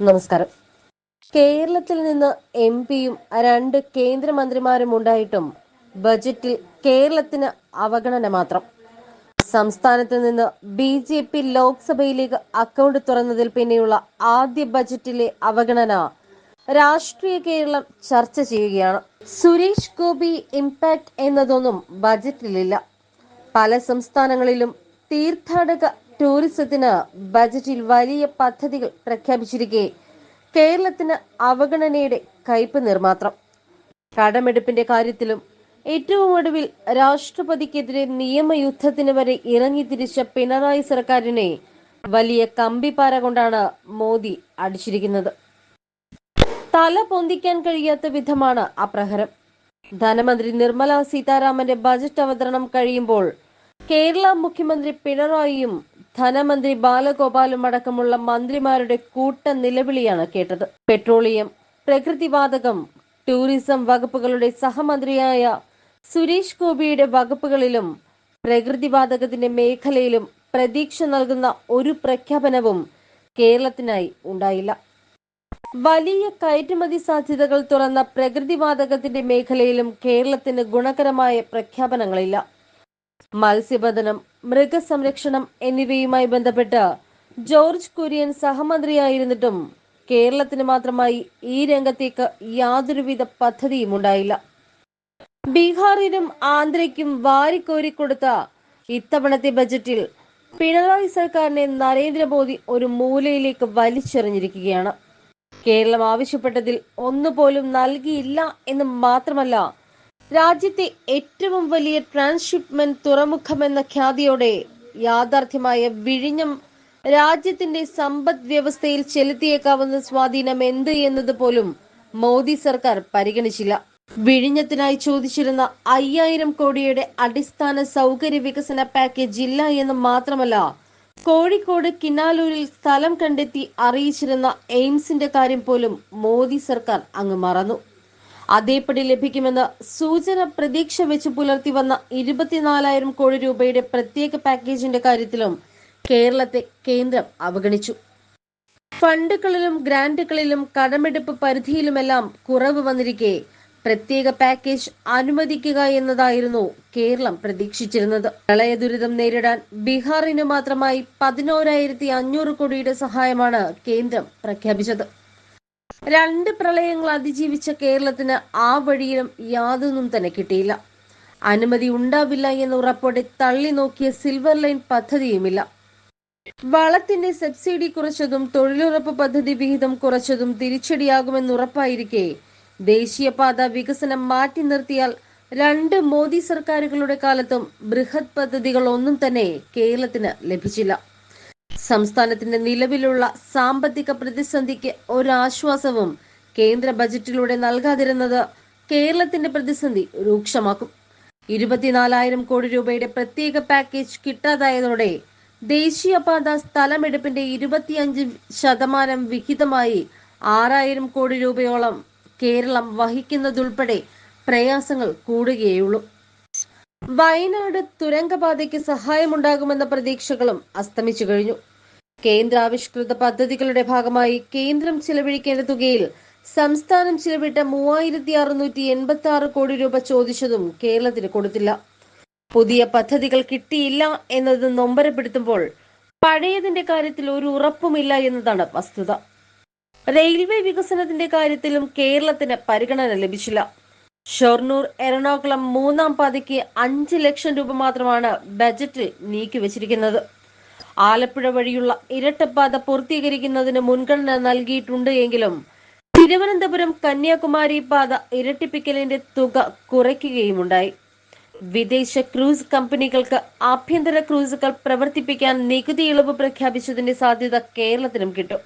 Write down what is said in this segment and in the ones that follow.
നമസ്കാരം. കേരളത്തിൽ നിന്ന് എം പിയും രണ്ട് കേന്ദ്രമന്ത്രിമാരും ഉണ്ടായിട്ടും ബജറ്റിൽ കേരളത്തിന് അവഗണന മാത്രം. സംസ്ഥാനത്ത് നിന്ന് ബി ജെ പി ലോക്സഭയിലേക്ക് അക്കൗണ്ട് തുറന്നതിൽ പിന്നെയുള്ള ആദ്യ ബജറ്റിലെ അവഗണന രാഷ്ട്രീയ കേരളം ചർച്ച ചെയ്യുകയാണ്. സുരേഷ് ഗോപി ഇമ്പാക്ട് എന്നതൊന്നും ബജറ്റിലില്ല. പല സംസ്ഥാനങ്ങളിലും തീർത്ഥാടക ടൂറിസത്തിന് ബജറ്റിൽ വലിയ പദ്ധതികൾ പ്രഖ്യാപിച്ചിരിക്കെ. കേരളത്തിന് അവഗണനയുടെ കയ്പ് നിർമാത്രം. കടമെടുപ്പിന്റെ കാര്യത്തിലും ഏറ്റവും ഒടുവിൽ രാഷ്ട്രപതിക്കെതിരെ നിയമയുദ്ധത്തിന് വരെ ഇറങ്ങി തിരിച്ച പിണറായി സർക്കാരിനെ വലിയ കമ്പിപ്പാര കൊണ്ടാണ് മോദി അടിച്ചിരിക്കുന്നത്. തല പൊന്തിക്കാൻ കഴിയാത്ത വിധമാണ് അപ്രഹരം ധനമന്ത്രി നിർമ്മല സീതാരാമന്റെ ബജറ്റ് അവതരണം കഴിയുമ്പോൾ കേരള മുഖ്യമന്ത്രി പിണറായിയും ധനമന്ത്രി ബാലഗോപാലും അടക്കമുള്ള മന്ത്രിമാരുടെ കൂട്ട നിലവിളിയാണ് കേട്ടത്. പെട്രോളിയം പ്രകൃതിവാതകം ടൂറിസം വകുപ്പുകളുടെ സഹമന്ത്രിയായ സുരേഷ് ഗോപിയുടെ വകുപ്പുകളിലും പ്രകൃതിവാതകത്തിന്റെ മേഖലയിലും പ്രതീക്ഷ നൽകുന്ന ഒരു പ്രഖ്യാപനവും കേരളത്തിനായി ഉണ്ടായില്ല. വലിയ കയറ്റുമതി സാധ്യതകൾ തുറന്ന പ്രകൃതിവാതകത്തിന്റെ മേഖലയിലും കേരളത്തിന് ഗുണകരമായ പ്രഖ്യാപനങ്ങളില്ല. മത്സ്യബന്ധനം മൃഗസംരക്ഷണം എന്നിവയുമായി ബന്ധപ്പെട്ട് ജോർജ് കുര്യൻ സഹമന്ത്രിയായിരുന്നിട്ടും കേരളത്തിന് മാത്രമായി ഈ രംഗത്തേക്ക് യാതൊരുവിധ പദ്ധതിയും ഉണ്ടായില്ല. ബീഹാറിനും ആന്ധ്രയ്ക്കും വാരിക്കോരി കൊടുത്ത ഇത്തവണത്തെ ബജറ്റിൽ പിണറായി സർക്കാരിനെ നരേന്ദ്രമോദി ഒരു മൂലയിലേക്ക് വലിച്ചെറിഞ്ഞിരിക്കുകയാണ്. കേരളം ആവശ്യപ്പെട്ടതിൽ ഒന്നുപോലും നൽകിയില്ല എന്ന് മാത്രമല്ല രാജ്യത്തെ ഏറ്റവും വലിയ ട്രാൻസ്ഷിപ്മെന്റ് തുറമുഖമെന്ന ഖ്യാതിയോടെ യാഥാർത്ഥ്യമായ വിഴിഞ്ഞം രാജ്യത്തിന്റെ സമ്പദ് വ്യവസ്ഥയിൽ ചെലുത്തിയേക്കാവുന്ന സ്വാധീനം എന്ത് എന്നത് പോലും മോദി സർക്കാർ പരിഗണിച്ചില്ല. വിഴിഞ്ഞത്തിനായി ചോദിച്ചിരുന്ന അയ്യായിരം കോടിയുടെ അടിസ്ഥാന സൗകര്യ വികസന പാക്കേജ് ഇല്ല എന്ന് മാത്രമല്ല കോഴിക്കോട് കിനാലൂരിൽ സ്ഥലം കണ്ടെത്തി അറിയിച്ചിരുന്ന എയിംസിന്റെ കാര്യം പോലും മോദി സർക്കാർ അങ്ങ് മറന്നു. അതേപടി ലഭിക്കുമെന്ന് സൂചന പ്രതീക്ഷ വെച്ച് പുലർത്തി വന്ന ഇരുപത്തിനാലായിരം കോടി രൂപയുടെ പ്രത്യേക പാക്കേജിന്റെ കാര്യത്തിലും കേരളത്തെ കേന്ദ്രം അവഗണിച്ചു. ഫണ്ടുകളിലും ഗ്രാന്റുകളിലും കടമെടുപ്പ് പരിധിയിലുമെല്ലാം കുറവ് വന്നിരിക്കെ പ്രത്യേക പാക്കേജ് അനുവദിക്കുക എന്നതായിരുന്നു കേരളം പ്രതീക്ഷിച്ചിരുന്നത്. പ്രളയ ദുരിതം നേരിടാൻ ബീഹാറിന് മാത്രമായി പതിനോരായിരത്തി അഞ്ഞൂറ് കോടിയുടെ സഹായമാണ് കേന്ദ്രം പ്രഖ്യാപിച്ചത്. രണ്ട് പ്രളയങ്ങൾ അതിജീവിച്ച കേരളത്തിന് ആ വഴിയിലും യാതൊന്നും തന്നെ കിട്ടിയില്ല. അനുമതി ഉണ്ടാവില്ല എന്ന ഉറപ്പോടെ തള്ളി നോക്കിയ സിൽവർ ലൈൻ പദ്ധതിയുമില്ല. വളത്തിന്റെ സബ്സിഡി കുറച്ചതും തൊഴിലുറപ്പ് പദ്ധതി വിഹിതം കുറച്ചതും തിരിച്ചടിയാകുമെന്ന് ഉറപ്പായിരിക്കെ ദേശീയപാത വികസനം മാറ്റി നിർത്തിയാൽ രണ്ട് മോദി സർക്കാരുകളുടെ കാലത്തും ബൃഹത് പദ്ധതികളൊന്നും തന്നെ കേരളത്തിന് ലഭിച്ചില്ല. സംസ്ഥാനത്തിന്റെ നിലവിലുള്ള സാമ്പത്തിക പ്രതിസന്ധിക്ക് ഒരാശ്വാസവും കേന്ദ്ര ബജറ്റിലൂടെ നൽകാതിരുന്നത് കേരളത്തിന്റെ പ്രതിസന്ധി രൂക്ഷമാക്കും. ഇരുപത്തിനാലായിരം കോടി രൂപയുടെ പ്രത്യേക പാക്കേജ് കിട്ടാതായതോടെ ദേശീയപാത സ്ഥലമെടുപ്പിന്റെ ഇരുപത്തിയഞ്ച് ശതമാനം വിഹിതമായി ആറായിരം കോടി രൂപയോളം കേരളം വഹിക്കുന്നതുൾപ്പെടെ പ്രയാസങ്ങൾ കൂടുകയുള്ളൂ വയനാട് തുരങ്കപാതയ്ക്ക് സഹായമുണ്ടാകുമെന്ന പ്രതീക്ഷകളും അസ്തമിച്ചു കഴിഞ്ഞു. കേന്ദ്ര ആവിഷ്കൃത പദ്ധതികളുടെ ഭാഗമായി കേന്ദ്രം ചിലവഴിക്കേണ്ട തുകയിൽ സംസ്ഥാനം ചിലവിട്ട മൂവായിരത്തി അറുന്നൂറ്റി എൺപത്തി ആറ് കോടി രൂപ ചോദിച്ചതും കേരളത്തിന് കൊടുത്തില്ല. പുതിയ പദ്ധതികൾ കിട്ടിയില്ല എന്നത് നൊമ്പരപ്പെടുത്തുമ്പോൾ പഴയതിന്റെ കാര്യത്തിൽ ഒരു ഉറപ്പുമില്ല എന്നതാണ് വസ്തുത. റെയിൽവേ വികസനത്തിന്റെ കാര്യത്തിലും കേരളത്തിന് പരിഗണന ലഭിച്ചില്ല. ഷൊർണൂർ എറണാകുളം മൂന്നാം പാതയ്ക്ക് അഞ്ച് ലക്ഷം രൂപ മാത്രമാണ് ബജറ്റിൽ നീക്കിവച്ചിരിക്കുന്നത്. ആലപ്പുഴ വഴിയുള്ള ഇരട്ടപ്പാത പൂർത്തീകരിക്കുന്നതിന് മുൻഗണന നൽകിയിട്ടുണ്ട് എങ്കിലും തിരുവനന്തപുരം കന്യാകുമാരി പാത ഇരട്ടിപ്പിക്കലിന്റെ തുക കുറയ്ക്കുകയുമുണ്ടായി. വിദേശ ക്രൂസ് കമ്പനികൾക്ക് ആഭ്യന്തര ക്രൂസുകൾ പ്രവർത്തിപ്പിക്കാൻ നികുതി ഇളവ് പ്രഖ്യാപിച്ചതിന്റെ സാധ്യത കേരളത്തിനും കിട്ടും.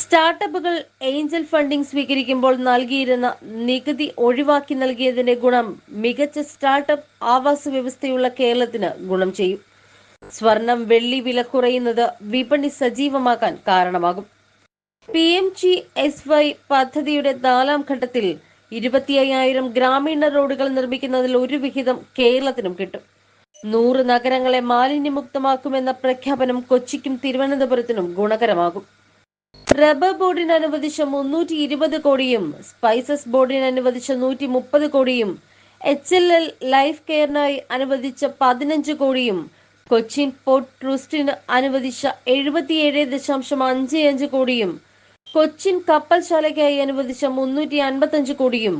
സ്റ്റാർട്ടപ്പുകൾ ഏഞ്ചൽ ഫണ്ടിംഗ് സ്വീകരിക്കുമ്പോൾ നൽകിയിരുന്ന നികുതി ഒഴിവാക്കി നൽകിയതിന്റെ ഗുണം മികച്ച സ്റ്റാർട്ടപ്പ് ആവാസ വ്യവസ്ഥയുള്ള കേരളത്തിന് ഗുണം ചെയ്യും. സ്വർണം വെള്ളി വില കുറയുന്നത് വിപണി സജീവമാക്കാൻ കാരണമാകും. P M G S Y പദ്ധതിയുടെ നാലാം ഘട്ടത്തിൽ ഇരുപത്തി അയ്യായിരം ഗ്രാമീണ റോഡുകൾ നിർമ്മിക്കുന്നതിൽ ഒരു വിഹിതം കേരളത്തിനും കിട്ടും. നൂറ് നഗരങ്ങളെ മാലിന്യമുക്തമാക്കുമെന്ന പ്രഖ്യാപനം കൊച്ചിക്കും തിരുവനന്തപുരത്തിനും ഗുണകരമാകും. റബ്ബർ ബോർഡിന് അനുവദിച്ച മുന്നൂറ്റി ഇരുപത് കോടിയും സ്പൈസസ് ബോർഡിന് അനുവദിച്ച നൂറ്റി മുപ്പത് കോടിയും എച്ച് എൽ എൽ ലൈഫ് കെയറിനായി അനുവദിച്ച പതിനഞ്ച് കോടിയും കൊച്ചിൻ പോർട്ട് ട്രസ്റ്റിന് അനുവദിച്ച എഴുപത്തിയേഴ് ദശാംശം അഞ്ച് അഞ്ച് കോടിയും കൊച്ചിൻ കപ്പൽശാലയ്ക്കായി അനുവദിച്ച മുന്നൂറ്റി അൻപത്തഞ്ച് കോടിയും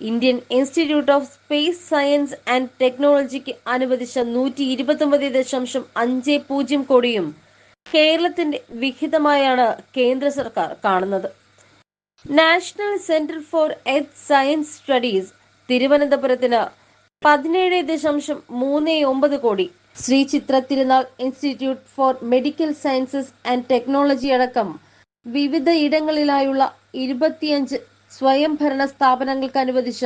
Indian institute of space science and ടെക്നോളജിക്ക് അനുവദിച്ച നൂറ്റി ഇരുപത്തൊമ്പത് ദശാംശം അഞ്ച് പൂജ്യം കോടിയും കേരളത്തിന്റെ വിഹിതമായാണ് കേന്ദ്ര സർക്കാർ കാണുന്നത്. National centre for earth science studies തിരുവനന്തപുരത്തിന് പതിനേഴ് ദശാംശം മൂന്ന് ഒമ്പത് കോടി Shri Chitra Thirunal institute for medical sciences and technology അടക്കം വിവിധ ഇടങ്ങളിലായുള്ള ഇരുപത്തിയഞ്ച് സ്വയംഭരണ സ്ഥാപനങ്ങൾക്ക് അനുവദിച്ച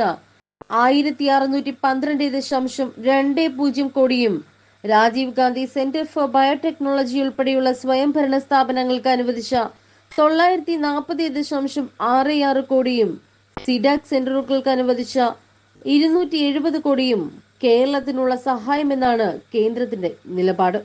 ആയിരത്തി അറുന്നൂറ്റി പന്ത്രണ്ട് ദശാംശം രണ്ട് പൂജ്യം കോടിയും Rajiv Gandhi centre for biotechnology ഉൾപ്പെടെയുള്ള സ്വയംഭരണ സ്ഥാപനങ്ങൾക്ക് അനുവദിച്ച തൊള്ളായിരത്തി നാൽപ്പത് ദശാംശം ആറ് ആറ് കോടിയും സിഡാക് സെന്ററുകൾക്ക് അനുവദിച്ച ഇരുന്നൂറ്റി എഴുപത് കോടിയും കേരളത്തിനുള്ള സഹായമെന്നാണ് കേന്ദ്രത്തിന്റെ നിലപാട്.